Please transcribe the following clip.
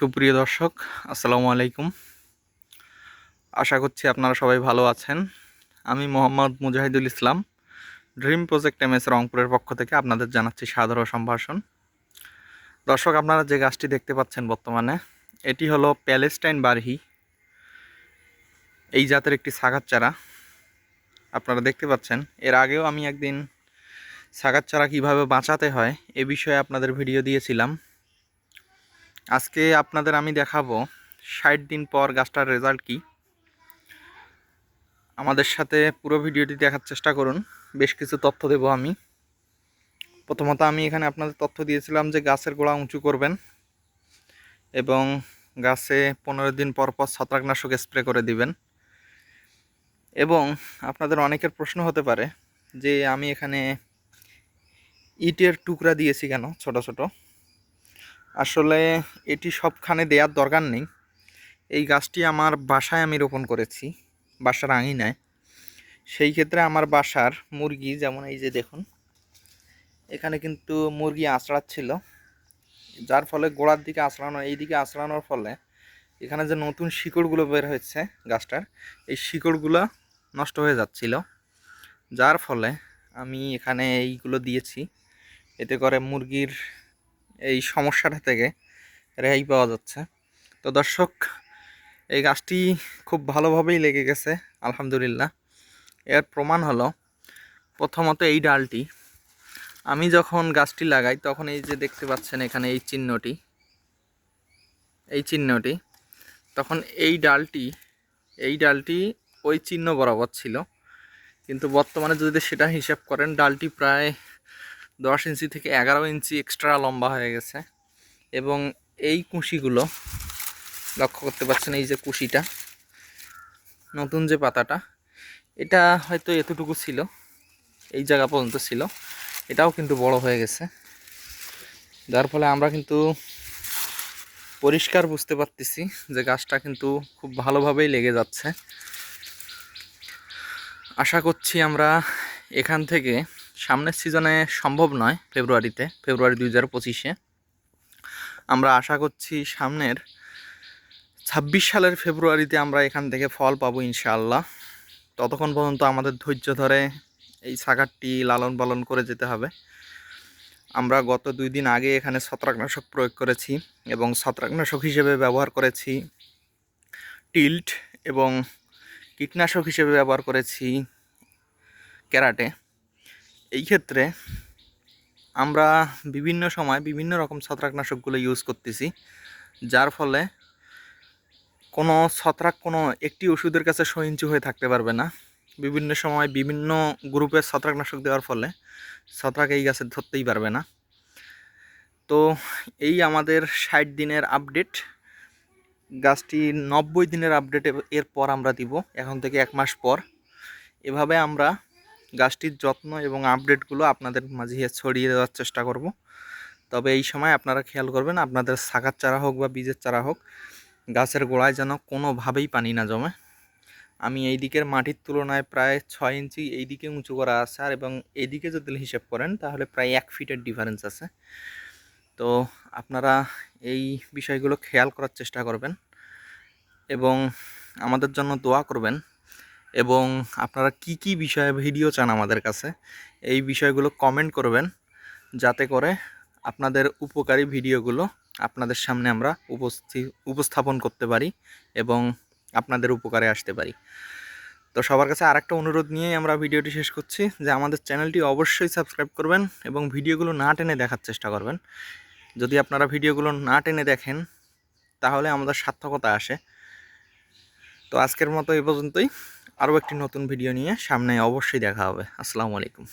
সুপ্রিয় দর্শক, আসসালামু আলাইকুম। আশা করছি আপনারা সবাই ভালো আছেন। আমি Mohammad Mujahidul Islam dream project M S রংপুরের পক্ষ থেকে আপনাদের জানাচ্ছি সাধারণ সম্ভাষণ। দর্শক, আপনারা যে গাছটি দেখতে পাচ্ছেন বর্তমানে, এটি হলো প্যালেস্টাইন বারহি। এই জাতের একটি সাগার চারা। আপনারা দেখতে পাচ্ছেন, এর আগেও আমি একদিন সাগার চারা কীভাবে বাঁচাতে হয়, এ বিষয়ে আপনাদের ভিডিও দিয়েছিলাম। আজকে আপনাদের আমি দেখাবো ষাট দিন পর গাছটার রেজাল্ট কি। আমাদের সাথে পুরো ভিডিওটি দেখার চেষ্টা করুন, বেশ কিছু তথ্য দেব আমি। প্রথমত আমি এখানে আপনাদের তথ্য দিয়েছিলাম যে গাছের গোড়া উঁচু করবেন এবং গাছে পনেরো দিন পর পর ছত্রাকনাশক স্প্রে করে দিবেন। এবং আপনাদের অনেকের প্রশ্ন হতে পারে যে আমি এখানে ইটের টুকরা দিয়েছি কেন ছোট ছোট? আসলে এটি সবখানে দেওয়ার দরকার নেই। এই গাছটি আমার বাসায় আমি রোপণ করেছি, বাসার আঙিনায়। সেই ক্ষেত্রে আমার বাসার মুরগি, যেমন এই যে দেখুন, এখানে কিন্তু মুরগি আঁচড়াচ্ছিল, যার ফলে গোড়ার দিকে আঁচড়ানো, এই দিকে আঁচড়ানোর ফলে এখানে যে নতুন শিকড়গুলো বের হয়েছে গাছটার, এই শিকড়গুলো নষ্ট হয়ে যাচ্ছিল। যার ফলে আমি এখানে এইগুলো দিয়েছি, এতে করে মুরগির এই সমস্যাটা থেকে রেহাই পাওয়া যাচ্ছে। তো দর্শক, এই গাছটি খুব ভালোভাবেই লেগে গেছে, আলহামদুলিল্লাহ। এর প্রমাণ হলো, প্রথমত এই ডালটি। আমি যখন গাছটি লাগাই, তখন এই যে দেখতে পাচ্ছেন এখানে এই চিহ্নটি। এই চিহ্নটি। তখন এই ডালটি এই ডালটি ওই চিহ্ন বরাবর ছিল। কিন্তু বর্তমানে যদি সেটা হিসাব করেন, ডালটি প্রায় দশ ইঞ্চি থেকে এগারো ইঞ্চি এক্সট্রা লম্বা হয়ে গেছে। এবং এই কুশিগুলো লক্ষ্য করতে পারছেন, এই যে কুশিটা, নতুন যে পাতাটা, এটা হয়তো এতটুকু ছিল, এই জায়গা পর্যন্ত ছিল, এটাও কিন্তু বড় হয়ে গেছে। যার ফলে আমরা কিন্তু পরিষ্কার বুঝতে পারতেছি যে গাছটা কিন্তু খুব ভালোভাবেই লেগে যাচ্ছে। আশা করছি আমরা এখান থেকে সামনের সিজনে সম্ভব নয় ফেব্রুয়ারিতে, ফেব্রুয়ারি দুই হাজার পঁচিশে। আমরা আশা করছি সামনের ছাব্বিশ সালের ফেব্রুয়ারিতে আমরা এখান থেকে ফল পাবো ইনশাআল্লাহ। ততক্ষণ পর্যন্ত আমাদের ধৈর্য ধরে এই সাগারটি লালন পালন করে যেতে হবে। আমরা গত দুই দিন আগে এখানে ছত্রাকনাশক প্রয়োগ করেছি এবং ছত্রাকনাশক হিসেবে ব্যবহার করেছি টিল্ট এবং কীটনাশক হিসেবে ব্যবহার করেছি ক্যারাটে। এই ক্ষেত্রে আমরা বিভিন্ন সময় বিভিন্ন রকম ছত্রাকনাশকগুলো ইউজ করতেছি, যার ফলে কোনো ছত্রাক কোনো একটি ওষুধের কাছে সহিঞ্চু হয়ে থাকতে পারবে না। বিভিন্ন সময় বিভিন্ন গ্রুপের ছত্রাকনাশক দেওয়ার ফলে ছত্রাক এই গাছে ধরতেই পারবে না। তো এই আমাদের ষাট দিনের আপডেট গাছটি নব্বই দিনের আপডেট এরপর আমরা দিব, এখন থেকে এক মাস পর। এভাবে আমরা গাছটির যত্ন এবং আপডেটগুলো আপনাদের মাঝে ছড়িয়ে দেওয়ার চেষ্টা করব। তবে এই সময় আপনারা খেয়াল করবেন, আপনাদের শাখার চারা হোক বা বীজের চারা হোক, গাছের গোড়ায় যেন কোনোভাবেই পানি না জমে। আমি এই দিকের মাটির তুলনায় প্রায় ছয় ইঞ্চি এই দিকে উঁচু করা আছে আর এবং এইদিকে যদি হিসেব করেন তাহলে প্রায় এক ফিটের ডিফারেন্স আছে। তো আপনারা এই বিষয়গুলো খেয়াল করার চেষ্টা করবেন এবং আমাদের জন্য দোয়া করবেন এবং আপনারা কি কি বিষয়ে ভিডিও চান আমাদের কাছে, এই বিষয়গুলো কমেন্ট করবেন, যাতে করে আপনাদের উপকারী ভিডিওগুলো আপনাদের সামনে আমরা উপস্থিত উপস্থাপন করতে পারি এবং আপনাদের উপকারে আসতে পারি। তো সবার কাছে আরেকটা অনুরোধ নিয়েই আমরা ভিডিওটি শেষ করছি, যে আমাদের চ্যানেলটি অবশ্যই সাবস্ক্রাইব করবেন এবং ভিডিওগুলো না টেনে দেখার চেষ্টা করবেন। যদি আপনারা ভিডিওগুলো না টেনে দেখেন, তাহলে আমাদের সার্থকতা আসে। তো আজকের মতো এই পর্যন্তই। আরও একটি নতুন ভিডিও নিয়ে সামনে অবশ্যই দেখা হবে। আসসালামু আলাইকুম।